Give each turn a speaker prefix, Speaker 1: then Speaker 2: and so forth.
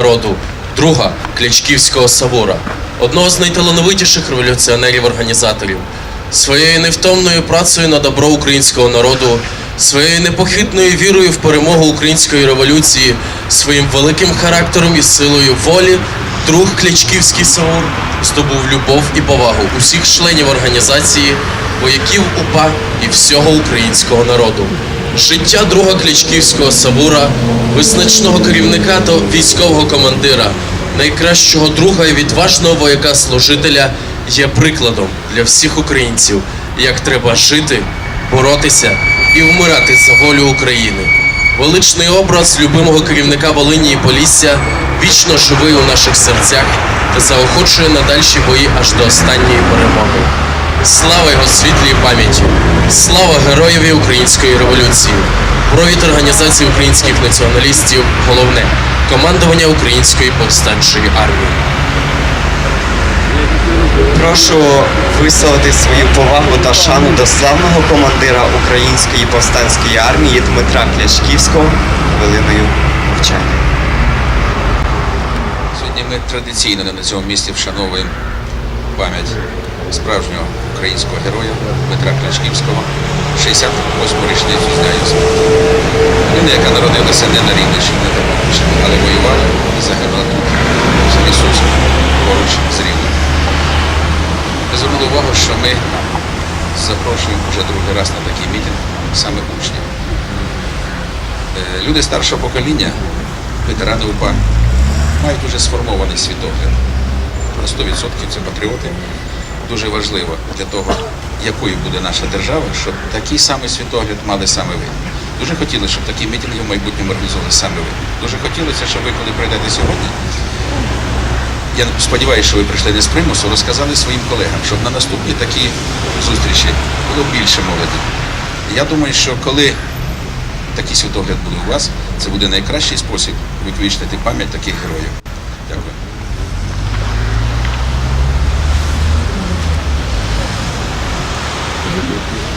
Speaker 1: народу, друга Клячківського Савура, одного з найталановитіших революціонерів-організаторів. Своєю невтомною працею на добро українського народу, своєю непохитною вірою в перемогу української революції, своїм великим характером і силою волі, друг Клячківський Савур здобув любов і повагу усіх членів організації, вояків УПА і всього українського народу. Життя друга Клячківського Савура, визначного керівника та військового командира, найкращого друга і відважного вояка-служителя є прикладом для всіх українців, як треба жити, боротися і вмирати за волю України. Величний образ любимого керівника Волині і Полісся вічно живий у наших серцях та заохочує на дальші бої аж до останньої перемоги. Слава його світлій пам'яті! Слава героєві української революції! Провід організації українських націоналістів головне командування української повстанчої армії.
Speaker 2: Прошу висловити свою повагу та шану до славного командира Української повстанської армії Дмитра Кляшківського хвилиною мовчання.
Speaker 3: Сьогодні ми традиційно на цьому місці вшановуємо пам'ять справжнього українського героя Дмитра Клячківського, 68-му річницю з. Людина, яка народилася не на Рівненщині, але воювала і загинула тут, в селі поруч з Рівнем. Ми звернули увагу, що ми запрошуємо вже другий раз на такий мітинг саме учнів. Е, Люди старшого покоління, ветерани УПА, мають уже сформований світогляд. На 100% це патріоти. Дуже важливо для того, якою буде наша держава, щоб такий самий світогляд мали саме ви. Дуже хотілося, щоб такі мітинги в майбутньому організовували саме ви. Дуже хотілося, щоб ви, коли прийдете сьогодні, я сподіваюся, що ви прийшли не з примусу, розказали своїм колегам, щоб на наступні такі зустрічі було більше молоді. Я думаю, що коли такий світогляд буде у вас, це буде найкращий спосіб виключити пам'ять таких героїв. Thank you.